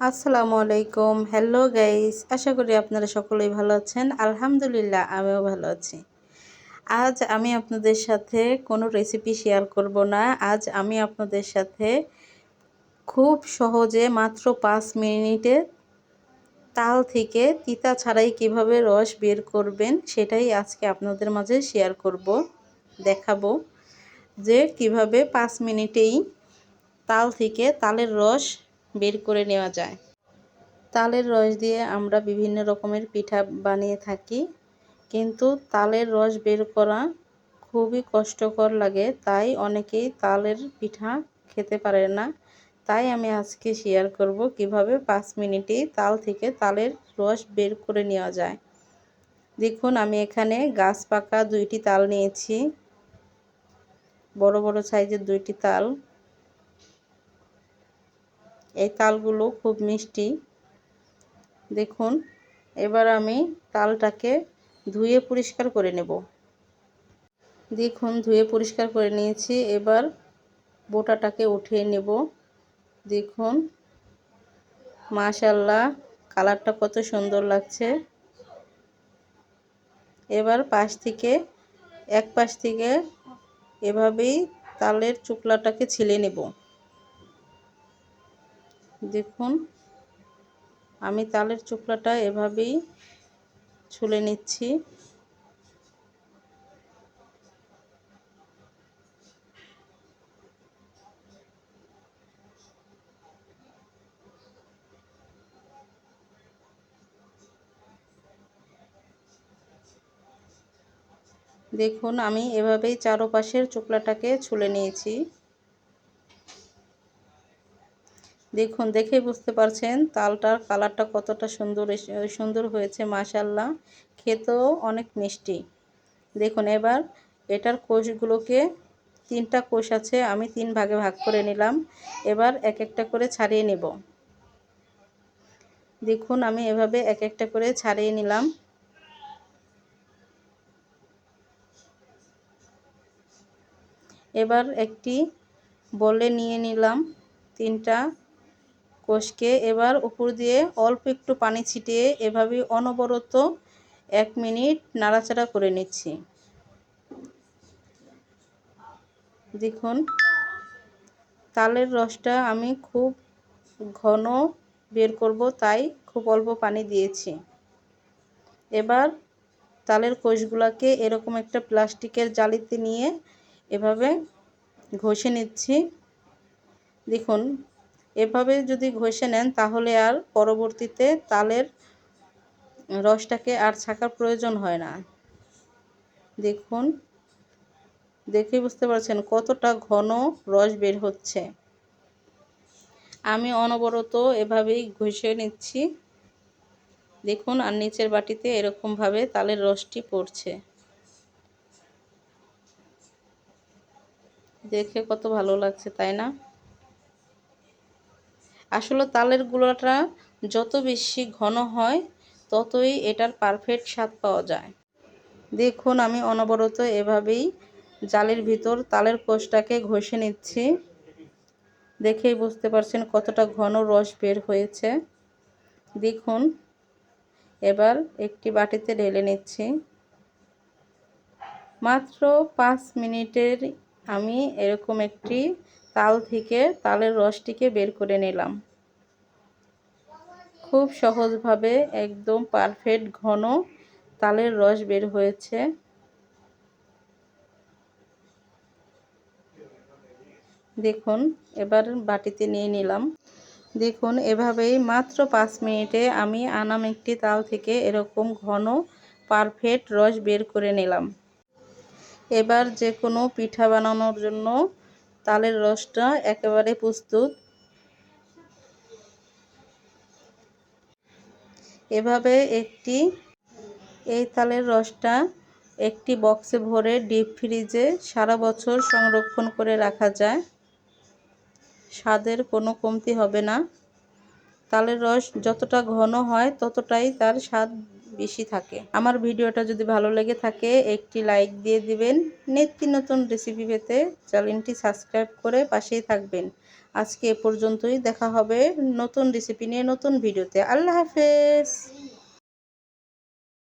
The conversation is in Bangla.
আসসালামু আলাইকুম। হ্যালো গাইস আশা করি আপনারা সকলেই ভালো আছেন। আলহামদুলিল্লাহ, আমিও ভালো আছি। আজ আমি আপনাদের সাথে কোনো রেসিপি শেয়ার করব না। আজ আমি আপনাদের সাথে খুব সহজে মাত্র পাঁচ মিনিটে তাল থেকে তিতা ছাড়াই কীভাবে রস বের করবেন সেটাই আজকে আপনাদের মাঝে শেয়ার করব, দেখাবো যে কীভাবে পাঁচ মিনিটেই তাল থেকে তালের রস বের করে নেওয়া যায়। তালের রস দিয়ে আমরা বিভিন্ন রকমের পিঠা বানিয়ে থাকি, কিন্তু তালের রস বের করা খুবই কষ্টকর লাগে, তাই অনেকেই তালের পিঠা খেতে পারে না। তাই আমি আজকে শেয়ার করব কীভাবে পাঁচ মিনিটেই তাল থেকে তালের রস বের করে নেওয়া যায়। দেখুন, আমি এখানে গাছ পাকা দুইটি তাল নিয়েছি, বড় বড় সাইজের দুইটি তাল। এই তালগুলো খুব মিষ্টি। দেখুন, এবার আমি তালটাকে ধুয়ে পরিষ্কার করে নেব। দেখুন, ধুয়ে পরিষ্কার করে নিয়েছি। এবার বোটাটাকে উঠিয়ে নেব। দেখুন মাশাল্লাহ কালারটা কত সুন্দর লাগছে। এবার পাশ থেকে, এক পাশ থেকে এভাবেই তালের চুকলাটাকে ছিলে নেব। দেখুন আমি তালের চোখলাটা এভাবেই ছুলে নিচ্ছি। দেখুন আমি এভাবেই চারোপাশের চোখলাটাকে ছুলে নিয়েছি। দেখুন দেখে বুঝতে পারছেন তালটার কালারটা কতটা সুন্দর সুন্দর হয়েছে মাশাল্লাহ খেতেও অনেক মিষ্টি। দেখুন, এবার এটার কোষগুলোকে তিনটা কোষ আছে, আমি তিন ভাগে ভাগ করে নিলাম। এবার এক একটা করে ছাড়িয়ে নেব। দেখুন, আমি এভাবে এক একটা করে ছাড়িয়ে নিলাম। এবার একটি বলে নিয়ে নিলাম তিনটা কষকে এবার উপর দিয়ে অল্প একটু পানি ছিটিয়ে এভাবে অনবরত এক মিনিট নাড়াচাড়া করে নিচ্ছি। দেখুন, তালের রসটা আমি খুব ঘন বের করব, তাই খুব অল্প পানি দিয়েছি। এবার তালের কোষগুলোকে এরকম একটা প্লাস্টিকের জালিতে নিয়ে এভাবে ঘষে নিচ্ছি। দেখুন এভাবে যদি ঘষে নেন, তাহলে আর পরবর্তীতে তালের রসটাকে আর ছাকার প্রয়োজন হয় না। দেখুন দেখে বুঝতে পারছেন কতটা ঘন রস বের হচ্ছে। আমি অনবরত এভাবেই ঘষে নিচ্ছি। দেখুন, আর নিচের বাটিতে এরকমভাবে তালের রসটি পড়ছে। দেখে কত ভালো লাগছে, তাই না? আসলে তালের গুঁড়োটা যত বেশি ঘন হয়, ততই এটার পারফেক্ট স্বাদ পাওয়া যায়। দেখুন, আমি অনবরত এভাবেই জালের ভিতর তালের কোষটাকে ঘষে নিচ্ছি। দেখেই বুঝতে পারছেন কতটা ঘন রস বের হয়েছে। দেখুন, এবার একটি বাটিতে ঢেলে নিচ্ছি। মাত্র পাঁচ মিনিটের আমি এরকম একটি তাল থেকে তালের রসটিকে বের করে নিলাম। খুব সহজভাবে একদম পারফেক্ট ঘন তালের রস বের হয়েছে। দেখুন, এবার বাটিতে নিয়ে নিলাম। দেখুন, এভাবেই মাত্র পাঁচ মিনিটে আমি আনাম একটি তাল থেকে এরকম ঘন পারফেক্ট রস বের করে নিলাম। এবার যে কোনো পিঠা বানানোর জন্য তালের রসটা একেবারে প্রস্তুত। এভাবে একটি, এই তালের রসটা একটি বক্সে ভরে ডিপ ফ্রিজে সারা বছর সংরক্ষণ করে রাখা যায়। স্বাদের কোনো কমতি হবে না। তালের রস যতটা ঘন হয় ততটাই তার স্বাদ বেশি থাকে। আমার ভিডিওটা যদি ভালো লেগে থাকে, একটি লাইক দিয়ে দিবেন। নিত্য নতুন রেসিপি পেতে চ্যানেলটি সাবস্ক্রাইব করে পাশেই থাকবেন। আজকে এ পর্যন্তই। দেখা হবে নতুন রেসিপি নিয়ে নতুন ভিডিওতে। আল্লাহ হাফেজ।